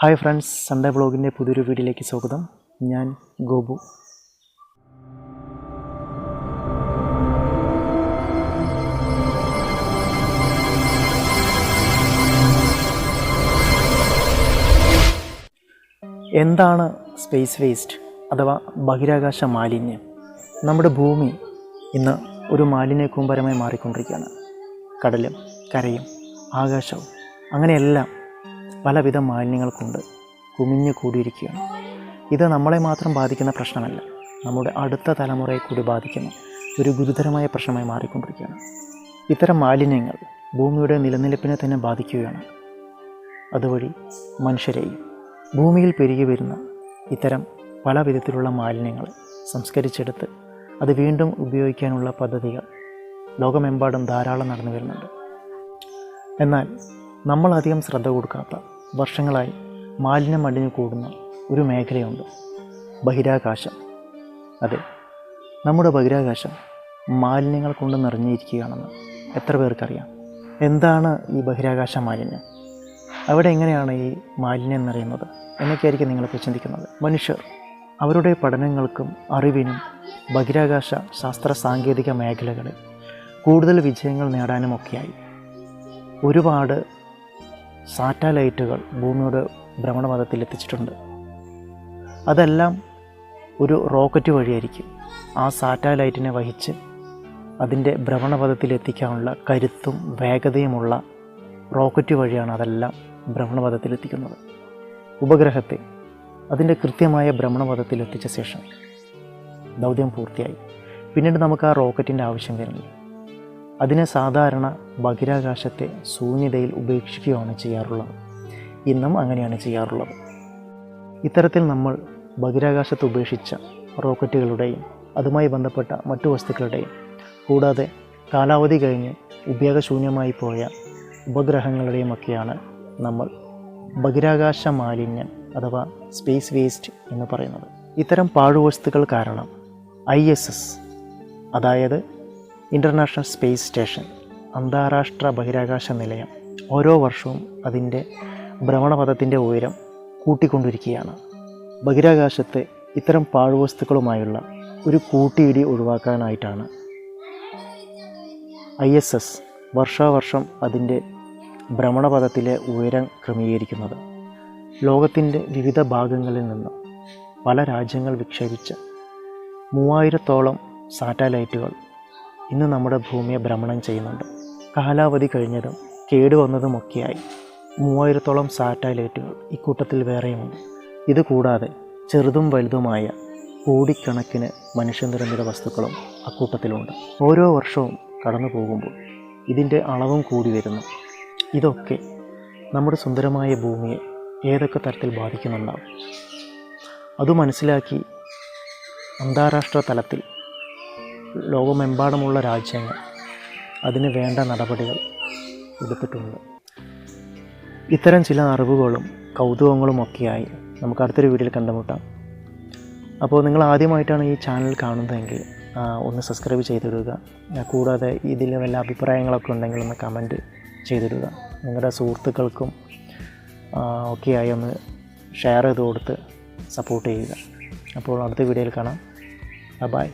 Hi friends Sunday വ്ളോഗിന്റെ പുതിയൊരു വീഡിയോയിലേക്ക് സ്വാഗതം. ഞാൻ ഗോപു. എന്താണ് സ്പേസ് വേസ്റ്റ് അഥവാ ബഹിരാകാശ മാലിന്യം? നമ്മുടെ ഭൂമി ഇന്ന് ഒരു മാലിന്യ കൂമ്പരമായി മാറിക്കൊണ്ടിരിക്കുകയാണ്. കടലും കരയും ആകാശവും അങ്ങനെയെല്ലാം പലവിധ മാലിന്യങ്ങൾ കൊണ്ട് കുമിഞ്ഞു കൂടിയിരിക്കുകയാണ്. ഇത് നമ്മളെ മാത്രം ബാധിക്കുന്ന പ്രശ്നമല്ല. നമ്മുടെ അടുത്ത തലമുറയെ കൂടി ബാധിക്കുന്ന ഒരു ഗുരുതരമായ പ്രശ്നമായി മാറിക്കൊണ്ടിരിക്കുകയാണ്. ഇത്തരം മാലിന്യങ്ങൾ ഭൂമിയുടെ നിലനിൽപ്പിനെ തന്നെ ബാധിക്കുകയാണ്. അതുവഴി മനുഷ്യരെയും ഭൂമിയിൽ പെരുകി വരുന്ന ഇത്തരം പല വിധത്തിലുള്ള മാലിന്യങ്ങൾ സംസ്കരിച്ചെടുത്ത് അത് വീണ്ടും ഉപയോഗിക്കാനുള്ള പദ്ധതികൾ ലോകമെമ്പാടും ധാരാളം നടന്നു വരുന്നുണ്ട്. എന്നാൽ നമ്മൾ അധികം ശ്രദ്ധ കൊടുക്കാത്ത വർഷങ്ങളായി മാലിന്യം അടിഞ്ഞു കൂടുന്ന ഒരു മേഖലയുണ്ട് ബഹിരാകാശം. അതെ നമ്മുടെ ബഹിരാകാശം മാലിന്യങ്ങൾ കൊണ്ട് നിറഞ്ഞിരിക്കുകയാണെന്ന് എത്ര പേർക്കറിയാം? എന്താണ് ഈ ബഹിരാകാശ മാലിന്യം? അവിടെ എങ്ങനെയാണ് ഈ മാലിന്യം നിറയുന്നത് എന്നൊക്കെയായിരിക്കും നിങ്ങളിപ്പോൾ ചിന്തിക്കുന്നത്. മനുഷ്യർ അവരുടെ പഠനങ്ങൾക്കും അറിവിനും ബഹിരാകാശ ശാസ്ത്ര സാങ്കേതിക മേഖലകളിൽ കൂടുതൽ വിജയങ്ങൾ നേടാനുമൊക്കെയായി. ഒരുപാട് സാറ്റലൈറ്റുകൾ ഭൂമിയുടെ ഭ്രമണപഥത്തിൽ എത്തിച്ചിട്ടുണ്ട് അതെല്ലാം ഒരു റോക്കറ്റ് വഴിയായിരിക്കും. ആ സാറ്റലൈറ്റിനെ വഹിച്ച് അതിന്റെ ഭ്രമണപഥത്തിൽ എത്തിക്കാനുള്ള കരുത്തും വേഗതയുമുള്ള റോക്കറ്റ് വഴിയാണ് അതെല്ലാം ഭ്രമണപഥത്തിൽ എത്തിക്കുന്നത് ഉപഗ്രഹത്തെ അതിന്റെ കൃത്യമായ ഭ്രമണപഥത്തിൽ എത്തിച്ച ശേഷം ദൗത്യം പൂർത്തിയായി. പിന്നീട് നമുക്ക് ആ റോക്കറ്റിന്റെ ആവശ്യം വരുന്നില്ല അതിനെ സാധാരണ ബഹിരാകാശത്തെ ശൂന്യതയിൽ ഉപേക്ഷിക്കുകയാണ് ചെയ്യാറുള്ളത്. ഇന്നും അങ്ങനെയാണ് ചെയ്യാറുള്ളത്. ഇത്തരത്തിൽ നമ്മൾ ബഹിരാകാശത്ത് ഉപേക്ഷിച്ച റോക്കറ്റുകളുടെയും അതുമായി ബന്ധപ്പെട്ട മറ്റു വസ്തുക്കളുടെയും കൂടാതെ കാലാവധി കഴിഞ്ഞ് ഉപയോഗശൂന്യമായി പോയ ഉപഗ്രഹങ്ങളുടെയും ഒക്കെയാണ് നമ്മൾ ബഹിരാകാശ മാലിന്യം അഥവാ സ്പേസ് വേസ്റ്റ് എന്ന് പറയുന്നത്. ഇത്തരം പാഴ്വസ്തുക്കൾ കാരണം ഐ അതായത് ഇന്റർനാഷണൽ സ്പേസ് സ്റ്റേഷൻ അന്താരാഷ്ട്ര ബഹിരാകാശ നിലയം. ഓരോ വർഷവും അതിന്റെ ഭ്രമണപഥത്തിന്റെ ഉയരം കൂട്ടിക്കൊണ്ടിരിക്കുകയാണ്. ബഹിരാകാശത്തെ ഇത്തരം പാഴ്വസ്തുക്കളുമായുള്ള ഒരു കൂട്ടിയിടി ഒഴിവാക്കാനായിട്ടാണ്. ഐ എസ് എസ് വർഷാവർഷം അതിന്റെ ഭ്രമണപഥത്തിലെ ഉയരം ക്രമീകരിക്കുന്നത്. ലോകത്തിന്റെ വിവിധ ഭാഗങ്ങളിൽ നിന്ന് പല രാജ്യങ്ങൾ വിക്ഷേപിച്ച മൂവായിരത്തോളം സാറ്റലൈറ്റുകൾ ഇന്ന് നമ്മുടെ ഭൂമിയെ ഭ്രമണം ചെയ്യുന്നുണ്ട്. കാലാവധി കഴിഞ്ഞതും കേടുവന്നതുമൊക്കെയായി മൂവായിരത്തോളം സാറ്റലൈറ്റുകൾ ഇക്കൂട്ടത്തിൽ വേറെയുമുണ്ട്. ഇതുകൂടാതെ ചെറുതും വലുതുമായ കോടിക്കണക്കിന് മനുഷ്യനിർമ്മിത വസ്തുക്കളും അക്കൂട്ടത്തിലുണ്ട് ഓരോ വർഷവും കടന്നു പോകുമ്പോൾ ഇതിന്റെ അളവും കൂടി വരുന്നു. ഇതൊക്കെ നമ്മുടെ സുന്ദരമായ ഭൂമിയെ ഏതൊക്കെ തരത്തിൽ ബാധിക്കുന്നുണ്ടാവും? അത് മനസ്സിലാക്കി അന്താരാഷ്ട്ര തലത്തിൽ ലോകമെമ്പാടുമുള്ള രാജ്യങ്ങൾ അതിന് വേണ്ട നടപടികൾ എടുത്തിട്ടുണ്ട്. ഇത്തരം ചില അറിവുകളും കൗതുകങ്ങളും ഒക്കെയായി നമുക്ക് അടുത്തൊരു വീഡിയോയിൽ കണ്ടുമുട്ടാം. അപ്പോൾ നിങ്ങൾ ആദ്യമായിട്ടാണ് ഈ ചാനൽ കാണുന്നതെങ്കിൽ ഒന്ന് സബ്സ്ക്രൈബ് ചെയ്തിടുക. കൂടാതെ ഇതിൽ വല്ല അഭിപ്രായങ്ങളൊക്കെ ഉണ്ടെങ്കിൽ ഒന്ന് കമന്റ് ചെയ്തിടുക. നിങ്ങളുടെ സുഹൃത്തുക്കൾക്കും ഒക്കെയായി ഒന്ന് ഷെയർ ചെയ്ത് കൊടുത്ത് സപ്പോർട്ട് ചെയ്യുക. അപ്പോൾ അടുത്ത വീഡിയോയിൽ കാണാം. ബൈ.